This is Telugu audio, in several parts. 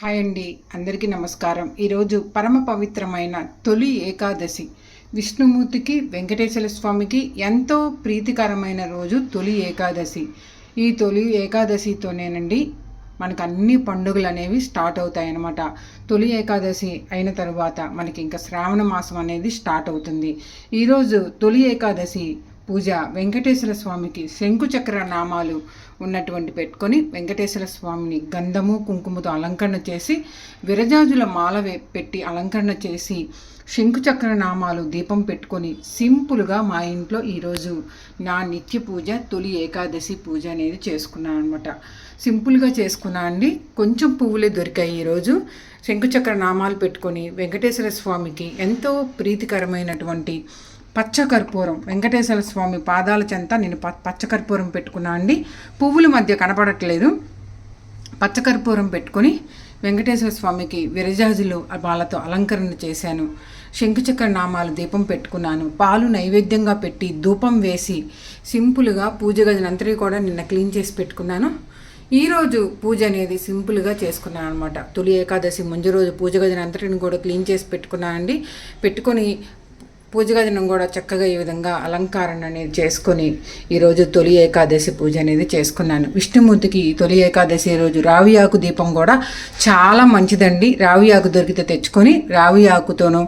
హాయ్ అండి అందరికీ నమస్కారం. ఈరోజు పరమ పవిత్రమైన తొలి ఏకాదశి. విష్ణుమూర్తికి వెంకటేశ్వర స్వామికి ఎంతో ప్రీతికరమైన రోజు తొలి ఏకాదశి. ఈ తొలి ఏకాదశితోనేనండి మనకు అన్ని పండుగలు అనేవి స్టార్ట్ అవుతాయి అన్నమాట తొలి ఏకాదశి అయిన తరువాత మనకి ఇంకా శ్రావణ మాసం అనేది స్టార్ట్ అవుతుంది. ఈరోజు తొలి ఏకాదశి పూజ వెంకటేశ్వర స్వామికి శంకుచక్ర నామాలు ఉన్నటువంటి పెట్టుకొని వెంకటేశ్వర స్వామిని గంధము కుంకుమతో అలంకరణ చేసి విరజాజుల మాల పెట్టి అలంకరణ చేసి శంకుచక్ర నామాలు దీపం పెట్టుకొని సింపుల్గా మా ఇంట్లో ఈరోజు నా నిత్య పూజ తొలి ఏకాదశి పూజ అనేది చేసుకున్నాను అనమాట సింపుల్గా చేసుకున్నా అండి. కొంచెం పువ్వులే దొరికాయి ఈరోజు. శంకుచక్ర నామాలు పెట్టుకొని వెంకటేశ్వర స్వామికి ఎంతో ప్రీతికరమైనటువంటి పచ్చకర్పూరం. వెంకటేశ్వర స్వామి పాదాల చెంత నేను ప పచ్చకర్పూరం పెట్టుకున్నా అండి. పువ్వుల మధ్య కనపడట్లేదు. పచ్చకర్పూరం పెట్టుకొని వెంకటేశ్వర స్వామికి విరజాజులు వాళ్ళతో అలంకరణ చేశాను. శంకుచక్ర నామాలు దీపం పెట్టుకున్నాను. పాలు నైవేద్యంగా పెట్టి ధూపం వేసి సింపుల్గా పూజ గదినంతరి కూడా నిన్న క్లీన్ చేసి పెట్టుకున్నాను. ఈరోజు పూజ అనేది సింపుల్గా చేసుకున్నాను అనమాట తొలి ఏకాదశి ముందు రోజు పూజ గదినంతటిని కూడా క్లీన్ చేసి పెట్టుకున్నానండి. పెట్టుకొని పూజ గదిని కూడా చక్కగా ఈ విధంగా అలంకారణ అనేది చేసుకొని ఈరోజు తొలి ఏకాదశి పూజ అనేది చేసుకున్నాను. విష్ణుమూర్తికి తొలి ఏకాదశి రోజు రావి ఆకు దీపం కూడా చాలా మంచిదండి. రావి ఆకు దొరికితే తెచ్చుకొని రావి ఆకుతోనూ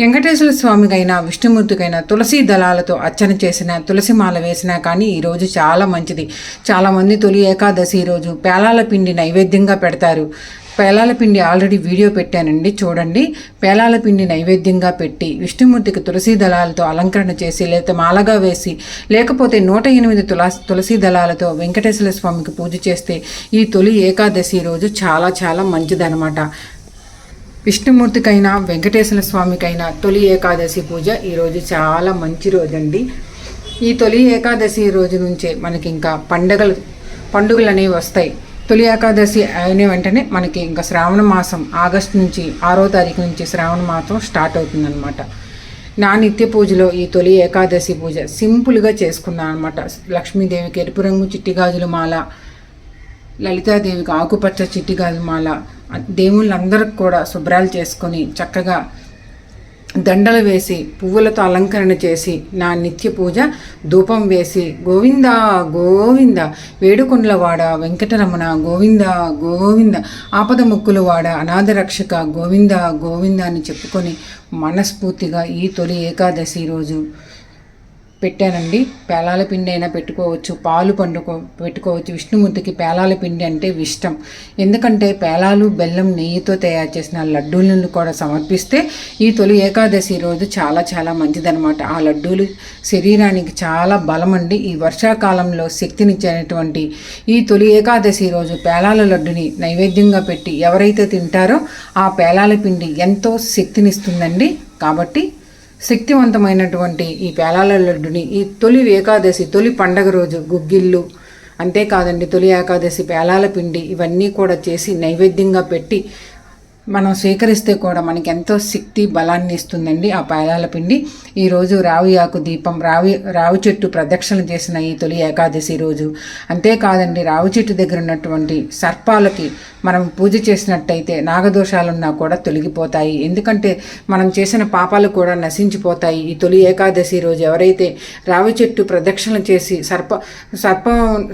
వెంకటేశ్వర స్వామికైనా విష్ణుమూర్తికైనా తులసి దళాలతో అర్చన చేసిన తులసి మాల వేసినా కానీ ఈరోజు చాలా మంచిది. చాలామంది తొలి ఏకాదశి రోజు పేలాల పిండి నైవేద్యంగా పెడతారు. పేలాల పిండి ఆల్రెడీ వీడియో పెట్టానండి చూడండి. పేలాల పిండి నైవేద్యంగా పెట్టి విష్ణుమూర్తికి తులసి దళాలతో అలంకరణ చేసి లేదా మాలగా వేసి లేకపోతే నూట ఎనిమిది తులా తులసి దళాలతో వెంకటేశ్వర స్వామికి పూజ చేస్తే ఈ తొలి ఏకాదశి రోజు చాలా చాలా మంచిదనమాట విష్ణుమూర్తికైనా వెంకటేశ్వర స్వామికైనా తొలి ఏకాదశి పూజ ఈరోజు చాలా మంచి రోజండి. ఈ తొలి ఏకాదశి రోజు నుంచే మనకి ఇంకా పండగలు పండుగలు అనేవి వస్తాయి. తొలి ఏకాదశి అయిన వెంటనే మనకి ఇంకా శ్రావణ మాసం ఆగస్టు నుంచి ఆరో తారీఖు నుంచి శ్రావణ మాసం స్టార్ట్ అవుతుందన్నమాట. నా నిత్య పూజలో ఈ తొలి ఏకాదశి పూజ సింపుల్గా చేసుకున్నాను అనమాట లక్ష్మీదేవికి ఎరుపు రంగు చిట్టి గాజుల మాల లలితాదేవికి ఆకుపచ్చ చిట్టి గాజుమాల దేవుళ్ళందరికి కూడా శుభ్రాలు చేసుకొని చక్కగా దండలు వేసి పువ్వులతో అలంకరణ చేసి నా నిత్య పూజ ధూపం వేసి గోవింద గోవింద వేడుకొండలవాడ వెంకటరమణ గోవింద గోవింద ఆపద ముక్కులు వాడ అనాథ రక్షక గోవింద గోవింద అని చెప్పుకొని మనస్ఫూర్తిగా ఈ తొలి ఏకాదశి రోజు పెట్టానండి. పేలాల పిండి అయినా పెట్టుకోవచ్చు పాలు పండుకో పెట్టుకోవచ్చు. విష్ణుమూర్తికి పేలాల పిండి అంటే ఇష్టం. ఎందుకంటే పేలాలు బెల్లం నెయ్యితో తయారు చేసిన లడ్డూలను కూడా సమర్పిస్తే ఈ తొలి ఏకాదశి రోజు చాలా చాలా మంచిదనమాట ఆ లడ్డూలు శరీరానికి చాలా బలం అండి ఈ వర్షాకాలంలో శక్తినిచ్చేటువంటి ఈ తొలి ఏకాదశి రోజు పేలాల లడ్డుని నైవేద్యంగా పెట్టి ఎవరైతే తింటారో ఆ పేలాల పిండి ఎంతో శక్తినిస్తుందండి. కాబట్టి శక్తివంతమైనటువంటి ఈ పేలాల లడ్డుని ఈ తొలి ఏకాదశి తొలి పండగ రోజు గుగ్గిళ్ళు అంతేకాదండి తొలి ఏకాదశి పేలాల పిండి ఇవన్నీ కూడా చేసి నైవేద్యంగా పెట్టి మనం స్వీకరిస్తే కూడా మనకి ఎంతో శక్తి బలాన్ని ఇస్తుందండి ఆ పాయలాల పిండి. ఈరోజు రావి ఆకు దీపం రావి రావి చెట్టు ప్రదక్షిణ చేసిన ఈ తొలి ఏకాదశి రోజు. అంతేకాదండి రావి చెట్టు దగ్గర ఉన్నటువంటి సర్పాలకి మనం పూజ చేసినట్టయితే నాగదోషాలున్నా కూడా తొలగిపోతాయి. ఎందుకంటే మనం చేసిన పాపాలు కూడా నశించిపోతాయి. ఈ తొలి ఏకాదశి రోజు ఎవరైతే రావి చెట్టు ప్రదక్షిణ చేసి సర్ప సర్ప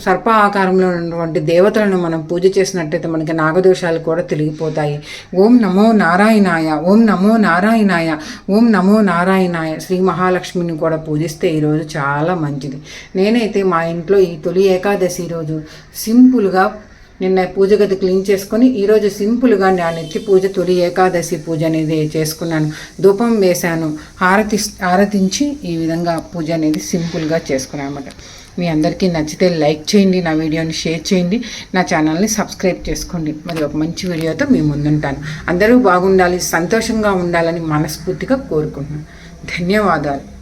సర్ప ఆకారంలో ఉన్నటువంటి దేవతలను మనం పూజ చేసినట్టయితే మనకి నాగదోషాలు కూడా తొలగిపోతాయి. ఓం నమో నారాయణాయ ఓం నమో నారాయణాయ ఓం నమో నారాయణాయ శ్రీ మహాలక్ష్మిని కూడా పూజిస్తే ఈరోజు చాలా మంచిది. నేనైతే మా ఇంట్లో ఈ తొలి ఏకాదశి రోజు సింపుల్గా నిన్న పూజ గది క్లీన్ చేసుకొని ఈరోజు సింపుల్గా నా నెత్తి పూజ తొలి ఏకాదశి పూజ అనేది చేసుకున్నాను. ధూపం వేశాను. హారతి హారతించి ఈ విధంగా పూజ అనేది సింపుల్గా చేసుకున్నాను అనమాట మీ అందరికీ నచ్చితే లైక్ చేయండి నా వీడియోని షేర్ చేయండి నా ఛానల్ని సబ్స్క్రైబ్ చేసుకోండి. మరి ఒక మంచి వీడియోతో మీ ముందుంటాను. అందరూ బాగుండాలి సంతోషంగా ఉండాలని మనస్ఫూర్తిగా కోరుకుంటున్నాను. ధన్యవాదాలు.